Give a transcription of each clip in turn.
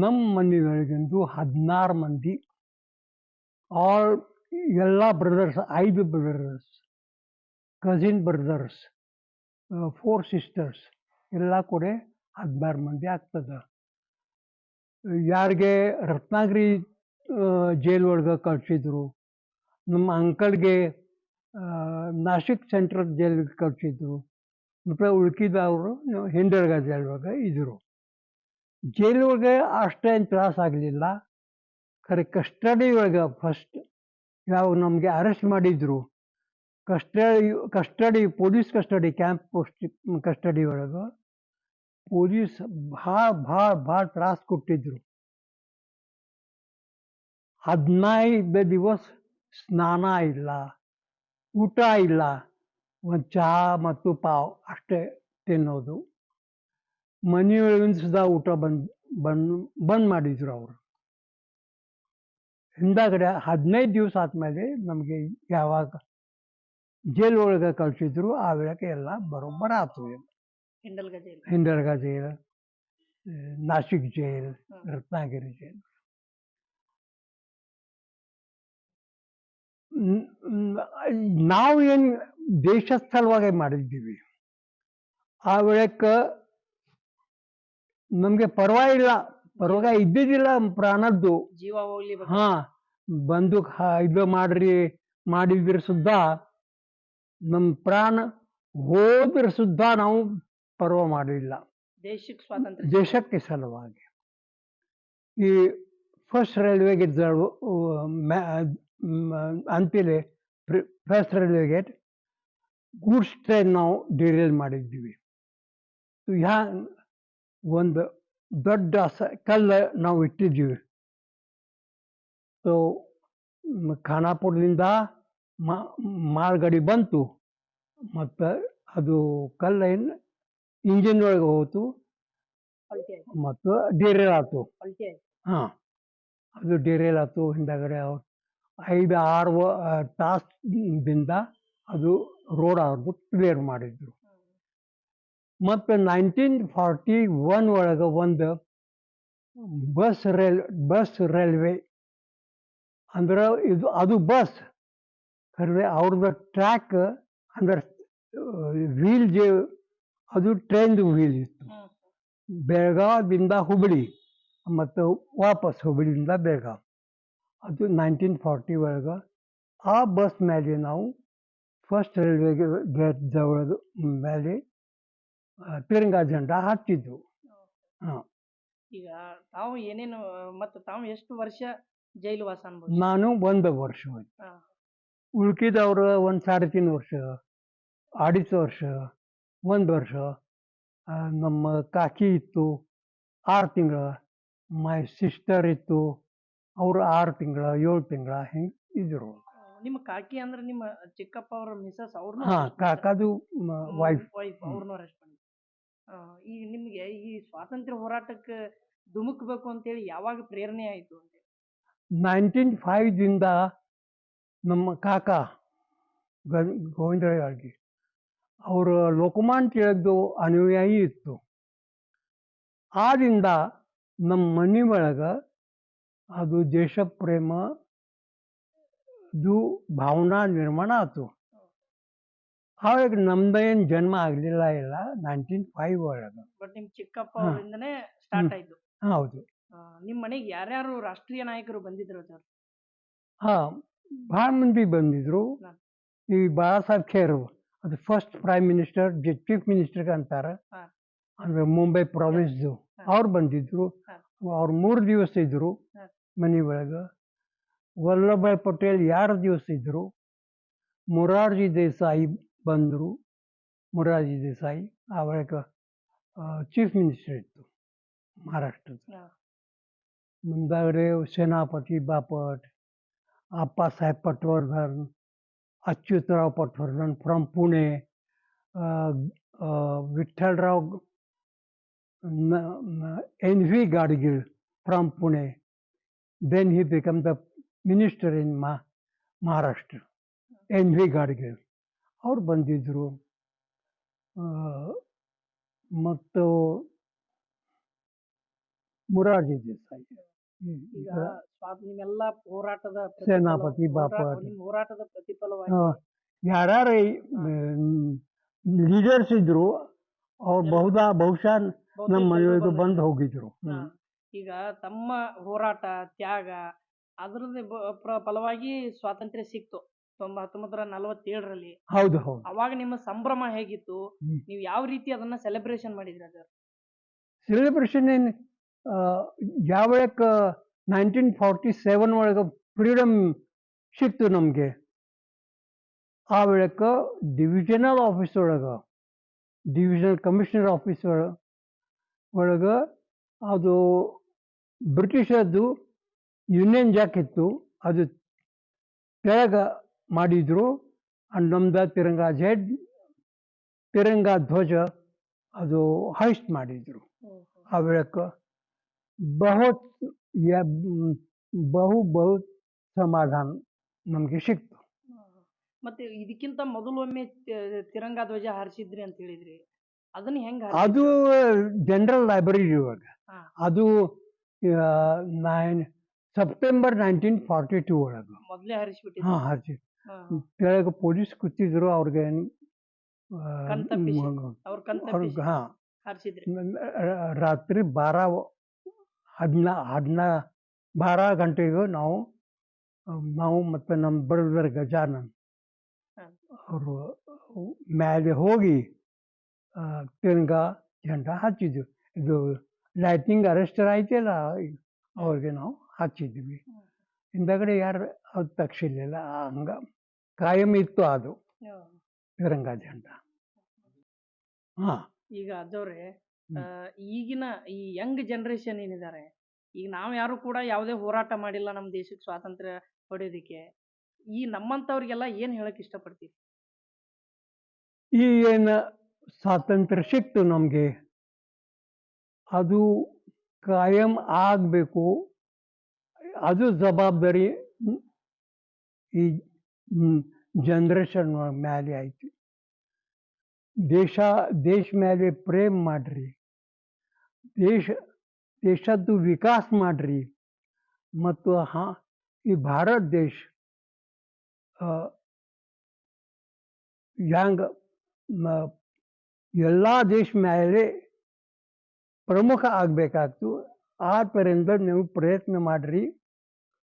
ನಮ್ಮ ಮನೆಯೊಳಗಿಂದು ಹದಿನಾರು ಮಂದಿ ಆಲ್ ಎಲ್ಲ ಬ್ರದರ್ಸ್ ಐದು brothers cousin brothers four sisters ಎಲ್ಲ ಕೂಡ ಹದಿನಾರು ಮಂದಿ ಆಗ್ತದ. ಯಾರಿಗೆ ರತ್ನಾಗಿರಿ ಜೈಲ್ ಒಳಗೆ ಕಳಿಸಿದ್ರು ನಮ್ಮ ಅಂಕಲ್ಗೆ ನಾಶಿಕ್ ಸೆಂಟ್ರಲ್ ಜೈಲಿಗೆ ಕಳಿಸಿದ್ರು, ಮತ್ತು ಉಳ್ಕಿದವರು ಹಿಂಡರ್ಗ ಜೈಲ್ ಒಳಗೆ ಇದ್ದರು ಜೈಲ್ ಒಳಗೆ ಅಷ್ಟೇನು ತ್ರಾಸ ಆಗಲಿಲ್ಲ. ಖರೆ ಕಸ್ಟಡಿ ಒಳಗೆ ಫಸ್ಟ್ ಯಾವ ನಮಗೆ ಅರೆಸ್ಟ್ ಮಾಡಿದ್ರು. Custody custody, police custody camp post custody ಒಳಗೆ ಪೊಲೀಸ್ ಭಾಳ ಭಾಳ ಭಾಳ ತ್ರಾಸ ಕೊಟ್ಟಿದ್ರು. ಹದಿನೈದು ದಿವಸ ಸ್ನಾನ ಇಲ್ಲ, ಊಟ ಇಲ್ಲ, ಒಂದು ಚಹಾ ಮತ್ತು ಪಾವ್ ಅಷ್ಟೇ ತಿನ್ನೋದು. ಮನೆಯೊಳಗಿಂದ ಸುಧಾ ಊಟ ಬಂದ್ ಬಂದ್ ಬಂದ್ ಮಾಡಿದ್ರು ಅವರು. ಹಿಂದಾಗಡೆ ಹದಿನೈದು ದಿವಸ ಆದ್ಮೇಲೆ ನಮಗೆ ಯಾವಾಗ ಜೈಲ್ ಒಳಗೆ ಕಳಿಸಿದ್ರು ಆ ವೇಳೆಗೆ ಎಲ್ಲ ಬರೋಬ್ಬರ ಆತು ಹಿಂಡಲ್ಗ ಜೈಲ್ ನಾಶಿಕ್ ಜೈಲ್ ಆ, ನಾಸಿಕ್ ಜೈಲ್. ರತ್ನಾಗಿರಿ ಜೈಲ್ ನಾವು ಏನು ದೇಶ ಸಲುವಾಗಿ ಮಾಡಿದ್ದೀವಿ ಆ ವೇಳೆಕ ನಮಗೆ ಪರವಾಗಿಲ್ಲ ಪರ್ವ ಇದ್ದಿದ್ದಿಲ್ಲ ಪ್ರಾಣದ್ದು. ಜೀವ ಹೋಗ್ಲಿ ಹಾ ಬಂದು ಇದು ಮಾಡ್ರಿ ಮಾಡಿದ್ರ ಸುದ್ದ. ನಮ್ಮ ಪ್ರಾಣ ಹೋದ್ರ ಸುದ್ದ ನಾವು ಪರ್ವ ಮಾಡಲಿಲ್ಲ. ದೇಶಕ್ಕೆ ಸ್ವಾತಂತ್ರ್ಯ. ದೇಶಕ್ಕೆ ಸಲುವಾಗಿ. ಈ first railway gate ಅಂತಿಲೆ first railway gate goods train ನಾವು ಡಿರೇಲ್ ಮಾಡಿದ್ದೀವಿ ಯಾ ಒಂದು ದೊಡ್ಡ ಸ ಕಲ್ಲು ನಾವು ಇಟ್ಟಿದ್ದೀವಿ. ಸೊ ಖಾನಾಪುರದಿಂದ ಮಾಲ್ಗಡಿ ಬಂತು. ಮತ್ತು ಅದು ಕಲ್ಲು ಏನು ಇಂಜಿನ್ ಒಳಗೆ ಹೋಯ್ತು ಮತ್ತು ಡೇರೇಲ್ ಆಯ್ತು. ಹಾಂ ಅದು ಡೇರೇಲ್ ಆಯ್ತು. ಹಿಂದಗಡೆ ಐದು ಆರು ತಾಸಿಂದ ಅದು ರೋಡ್ ಅವ್ರದ್ದು ಕ್ಲಿಯರ್ ಮಾಡಿದ್ರು. ಮತ್ತು ನೈನ್ಟೀನ್ ಫಾರ್ಟಿ ಒನ್ ಒಳಗೆ ಒಂದು ಬಸ್ ರೈಲ್ ಬಸ್ ರೈಲ್ವೆ ಅಂದ್ರೆ ಇದು ಅದು ಬಸ್ ಖರೆ ಅವ್ರದ್ದು ಟ್ರ್ಯಾಕ್ ಅಂದ್ರೆ ವೀಲ್ ಜೆ ಅದು ಟ್ರೈನ್ದು ವೀಲ್ ಇತ್ತು ಹ್ಮ್. ಬೆಳಗಾವಿಂದ ಹುಬ್ಬಳ್ಳಿ ಮತ್ತು ವಾಪಸ್ ಹುಬ್ಬಳ್ಳಿಯಿಂದ ಬೆಳಗಾವ್ ಅದು ನೈನ್ಟೀನ್ ಫಾರ್ಟಿ ಒಳಗೆ ಆ ಬಸ್ ಮೇಲೆ ನಾವು ಫಸ್ಟ್ ರೈಲ್ವೆ ಗೇಟ್ ಜವಳದ ಮೇಲೆ ಆ, ಜಂಡ ಹಾಕ್ತಿದ್ವು. ಹಚ್ಚಿದ್ವು ಹಾಂ. ಈಗ ತಾವು ಏನೇನು ಮತ್ತು ತಾವು ಎಷ್ಟು ವರ್ಷ ಜೈಲು ವಾಸ ಅನ್ಬೋದು ನಾನು ಒಂದು ವರ್ಷ ಹೋಯ್ತು. ಉಳ್ಕಿದವರು ಒಂದು ಸಾಡೆ ತಿನ್ ವರ್ಷ ಅಡಿಚು ವರ್ಷ ಒಂದು ವರ್ಷ ನಮ್ಮ ಕಾಕಿ ಇತ್ತು ಆರು ತಿಂಗಳ ಮೈ ಸಿಸ್ಟರ್ ಇತ್ತು ಅವರು ಆರು ತಿಂಗಳ ಏಳು ತಿಂಗಳ ಹಿಂಗೆ ಇದ್ರು. ನಿಮ್ಮ ಕಾಕಿ ಅಂದ್ರೆ ನಿಮ್ಮ ಚಿಕ್ಕಪ್ಪ ಅವ್ರ ಮಿಸಸ್ ಅವ್ರ ಹಾಂ ಕಾಕಾದು ವೈಫ್ ವೈಫ್ ಅವ್ರನ್ನೂ ಅರೆಸ್ಟ್ ನಿಮಗೆ ಈ ಸ್ವಾತಂತ್ರ್ಯ ಹೋರಾಟಕ್ಕೆ ಧುಮುಕ್ಬೇಕು ಅಂತೇಳಿ ಯಾವಾಗ ಪ್ರೇರಣೆ ಆಯ್ತು ಅಂತ? ನೈನ್ಟೀನ್ ಫೈವ್ದಿಂದ ನಮ್ಮ ಕಾಕ ಗೋವಿಂದರಾಜ್ ಅವರು ಲೋಕಮಾನ್ ಕೇಳಿದ್ದು ಅನುಯಾಯಿ ಇತ್ತು. ಆದಿಂದ ನಮ್ಮ ಮನೆ ಒಳಗೆ ಅದು ದೇಶ ಪ್ರೇಮ ಭಾವನಾ ನಿರ್ಮಾಣ ಆಯ್ತು ಆವಾಗ ನಮ್ದೇನು ಜನ್ಮ ಆಗ್ಲಿಲ್ಲ ಇಲ್ಲ ನೈನ್ಟೀನ್ ಫೈವ್ ಒಳಗೆ ಬಟ್ ನಿಮ್ ಚಿಕ್ಕಪ್ಪ ಹಾ. ಅವರಿಂದನೇ ಸ್ಟಾರ್ಟ್ ಆಯ್ತು ಹೌದು ನಿಮ್ಮ ನಿಮ್ ಮನೆಗೆ ಯಾರ್ಯಾರು ರಾಷ್ಟ್ರೀಯ ನಾಯಕರು ಬಂದಿದ್ರು ಸರ್ ಹಾ ಭಾಳ ಮಂದಿ ಬಂದಿದ್ರು ಹಾ. ಈ ಬಾಳಾ ಸಾಹೇಬ್ ಖೇರು ಅದು first prime minister chief minister ಅಂತಾರೆ ಹಾ. ಅಂದ್ರೆ ಮುಂಬೈ ಪ್ರಾವಿನ್ಸ್ದು ಹಾ. ಅವ್ರು ಬಂದಿದ್ರು ಹಾ. ಅವ್ರು ಮೂರು ದಿವಸ ಇದ್ರು ಹಾ. ಮನೆ ಒಳಗೆ ವಲ್ಲಭಾಯ್ ಪಟೇಲ್ ಎರಡು ದಿವಸ ಇದ್ರು ಮೊರಾರ್ಜಿ ದೇಸಾಯಿ ಬಂದರು Morarji Desai chief minister minister Maharashtra ಮಹಾರಾಷ್ಟ್ರದ Senapati Bapat Bapat Appasaheb Patwardhan Achyutrao Patwardhan from Pune Vitthalrao N V Gadgil from Pune then he become the minister in Maharashtra N V Gadgil ಅವ್ರು ಬಂದಿದ್ದರು ಮತ್ತು ಮುರಾರ್ಜಿ ದೇಸಾಯಿ. ಈಗ ನಿಮ್ಮೆಲ್ಲ ಹೋರಾಟದ ಪ್ರತಿಫಲ- ಸೇನಾಪತಿ ಹೋರಾಟ- ಬಾಪಟ್. ಹೋರಾಟದ ಪ್ರತಿಫಲವಾಗಿ ಯಾರ್ಯಾರ ಲೀಡರ್ಸ್ ಇದ್ರು ಅವ್ರು ಬಹುದಾ ಬಹುಶಃ ಬಹುತೇಕ ನಮ್ಮ ಇದು ಬಂದ್ ಹೋಗಿದ್ರು. ಹಾ. ಈಗ ತಮ್ಮ ಹೋರಾಟ ತ್ಯಾಗ ಅದ್ರದ್ದು ಫಲವಾಗಿ ಸ್ವಾತಂತ್ರ್ಯ ಸಿಕ್ತು. ತೊಂಬ ಹತ್ತೊಂಬತ್ತರ ನಲವತ್ತೇಳರಲ್ಲಿ ಹೌದು ಹೌದು. ಅವಾಗ ನಿಮ್ಮ ಸಂಭ್ರಮ ಹೇಗಿತ್ತು? ಹ್ಮ್. ನೀವು ಯಾವ ರೀತಿ ಅದನ್ನ ಸೆಲೆಬ್ರೇಷನ್ ಮಾಡಿದ್ರಿ ಸರ್ ಸೆಲೆಬ್ರೇಷನ್ ಏನು ಯಾವಾಗ ನೈನ್ಟೀನ್ ಫಾರ್ಟಿ ಸೆವೆನ್ ಒಳಗೆ ಫ್ರೀಡಮ್ ಸಿಕ್ತು ನಮಗೆ. ಆ ವೇಳಕ್ಕೆ ಡಿವಿಷನಲ್ ಆಫೀಸ್ ಒಳಗೆ ಡಿವಿಷನಲ್ ಕಮಿಷನರ್ ಆಫೀಸ್ ಒಳ ಒಳಗೆ ಅದು ಬ್ರಿಟಿಷರದ್ದು ಯೂನಿಯನ್ ಜಾಕ್ ಇತ್ತು. ಅದು ಕೆಳಗೆ ಮಾಡಿದ್ರು. ಅಂಡ್ ನಮ್ದ ತಿರಂಗ ಜೆಡ್ ತಿರಂಗ ಧ್ವಜ ಅದು ಹೈಸ್ಟ್ ಮಾಡಿದ್ರು. ಆ ವೇಳಕ್ಕೆ ಬಹುತ್ ಬಹು ಬಹು ಬಹುತ್ ಸಮಾಧಾನ ನಮಗೆ ಸಿಕ್ತು. ಮತ್ತೆ ಇದಕ್ಕಿಂತ ಮೊದಲು ಒಮ್ಮೆ ತಿ- ತಿರಂಗ ಧ್ವಜ ಹಾರಿಸಿದ್ರಿ ಅಂತ ಹೇಳಿದ್ರಿ. ಅದನ್ನ ಹೆಂಗ ಅದು ಜನರಲ್ ಲೈಬ್ರರಿ ಇವಾಗ. ಅದು nine September nineteen forty two ಒಳಗೆ. ಮೊದ್ಲೇ ಹರಿಸಿಬಿಟ್ಟು ಹಾಂ ಹಚ್ಚಿ ಹಾ. ಕೆಳಗೆ ಪೊಲೀಸ್ ಕೂತಿದ್ರು ಅವ್ರಿಗೆ ಕಣ್ ತಪ್ಪಿಸಿ. ಅವ್ರ ಕಣ್ ತಪ್ಪಿಸಿ ಹಾಂ ಹಾರಿಸಿದ್ರಿ ರಾತ್ರಿ ಬಾರ ಹದಿನ ಹದಿನ ಬಾರ ಗಂಟೆಗೆ ನಾವು ಆ, ನಾವು ಮತ್ತು ನಮ್ಮ ಬ್ರದರ್ ಗಜಾನನ್ ಹ. ಅವರು ಮೇಲೆ ಹೋಗಿ ಆ, ತಿರ್ಗಾ ಜಂಡ ಹಚ್ಚಿದ್ವಿ ಇದು ಲೈಟಿಂಗ್ ಅರೆಸ್ಟರ್ ಐತಿಲ್ಲ ಅವ್ರಿಗೆ ನಾವು ಹಚ್ಚಿದ್ವಿ ಹಿಂದಗಡೆ ಯಾರು ಅದು ತಕ್ಷಿಲಿಲ್ಲ ಅಂಗ ಕಾಯಂ ಇತ್ತು ಅದು. ಹಾ. ಅಂತ. ಹಾಂ. ಈಗ ಅದವ್ರೆ ಈಗಿನ ಈ ಯಂಗ್ ಜನರೇಷನ್ ಏನಿದ್ದಾರೆ ಈಗ ನಾವು ಯಾರು ಕೂಡ ಯಾವುದೇ ಹೋರಾಟ ಮಾಡಿಲ್ಲ ನಮ್ಮ ದೇಶಕ್ಕೆ ಸ್ವಾತಂತ್ರ್ಯ ಪಡೆಯೋದಕ್ಕೆ ಈ ನಮ್ಮಂಥವ್ರಿಗೆಲ್ಲ ಏನು ಹೇಳಕ್ ಇಷ್ಟಪಡ್ತೀವಿ ಈ ಏನು ಸ್ವಾತಂತ್ರ್ಯ ಸಿಕ್ತು ನಮಗೆ ಅದು ಕಾಯಂ ಆಗಬೇಕು. ಅದು ಜವಾಬ್ದಾರಿ ಹ್ಮ್, ಈ ಜನ್ರೇಷನ್ ಮೇಲೆ ಐತಿ ದೇಶ ದೇಶ ಮೇಲೆ ಪ್ರೇಮ್ ಮಾಡ್ರಿ ದೇಶ ದೇಶದ್ದು ವಿಕಾಸ ಮಾಡ್ರಿ ಮತ್ತು ಹಾ ಈ ಭಾರತ ದೇಶ ಆ, ಹೆಂಗ ಮ- ಎಲ್ಲ ದೇಶ ಮೇಲೆ ಪ್ರಮುಖ ಆಗಬೇಕಾಗ್ತು ಆ ಥರದಿಂದ ನೀವು ಪ್ರಯತ್ನ ಮಾಡ್ರಿ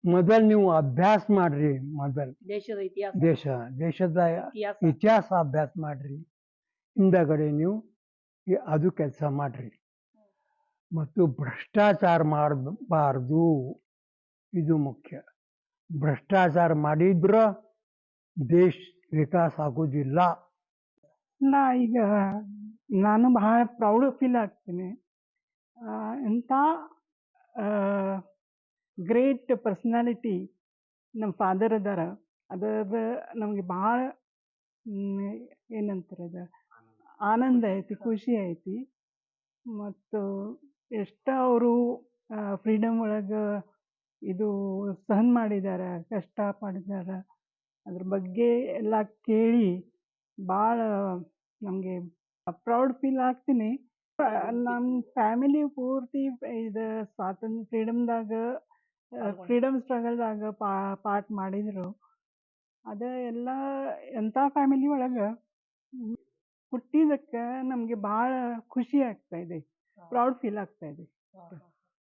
ಮೊದಲು ನೀವು ಅಭ್ಯಾಸ ಮಾಡ್ರಿ ಮೊದಲು ದೇಶದ ಇತಿಹಾಸ. ದೇಶ ದೇಶದ ಇತಿಹಾಸ. ಇತಿಹಾಸ ಅಭ್ಯಾಸ ಮಾಡ್ರಿ. ಹಿಂದಗಡೆ ನೀವು ಅದು ಕೆಲಸ ಮಾಡ್ರಿ. ಮತ್ತು ಭ್ರಷ್ಟಾಚಾರ ಮಾಡಬಾರ್ದು. ಇದು ಮುಖ್ಯ. ಭ್ರಷ್ಟಾಚಾರ ಮಾಡಿದ್ರ ದೇಶ ವಿಕಾಸ ಆಗೋದಿಲ್ಲ. ನಾ ಈಗ ನಾನು ಬಹಳ ಪ್ರೌಢ ಫೀಲ್ ಆಗ್ತೀನಿ. ಇಂಥ ಗ್ರೇಟ್ ಪರ್ಸ್ನಾಲಿಟಿ ನಮ್ಮ ಫಾದರ್ ಅದಾರ. ಅದ ನಮಗೆ ಭಾಳ ಏನಂತಾರೆ ಅದ? ಆನಂದ ಐತಿ ಖುಷಿ ಐತಿ ಮತ್ತು ಎಷ್ಟು ಅವರು ಫ್ರೀಡಮ್ ಒಳಗೆ ಇದು ಸಹನ್ ಮಾಡಿದ್ದಾರೆ ಕಷ್ಟ ಪಡಿದ್ದಾರೆ ಅದ್ರ ಬಗ್ಗೆ ಎಲ್ಲ ಕೇಳಿ ಭಾಳ ನಮಗೆ ಪ್ರೌಡ್ ಫೀಲ್ ಆಗ್ತೀನಿ. ನಮ್ಮ ಫ್ಯಾಮಿಲಿ ಪೂರ್ತಿ ಇದು ಸ್ವಾತಂತ್ರ್ಯ ಫ್ರೀಡಮ್ದಾಗ ಫ್ರೀಡಮ್ ಸ್ಟ್ರಗಲ್ದಾಗ ಪಾ ಪಾರ್ಟ್ ಮಾಡಿದ್ರು. ಅದ ಎಲ್ಲ ಎಂಥ ಫ್ಯಾಮಿಲಿ ಒಳಗೆ ಹುಟ್ಟಿದಕ್ಕೆ ನಮಗೆ ಭಾಳ ಖುಷಿ ಆಗ್ತಾ ಇದೆ ಪ್ರೌಡ್ ಫೀಲ್ ಆಗ್ತಾ ಇದೆ.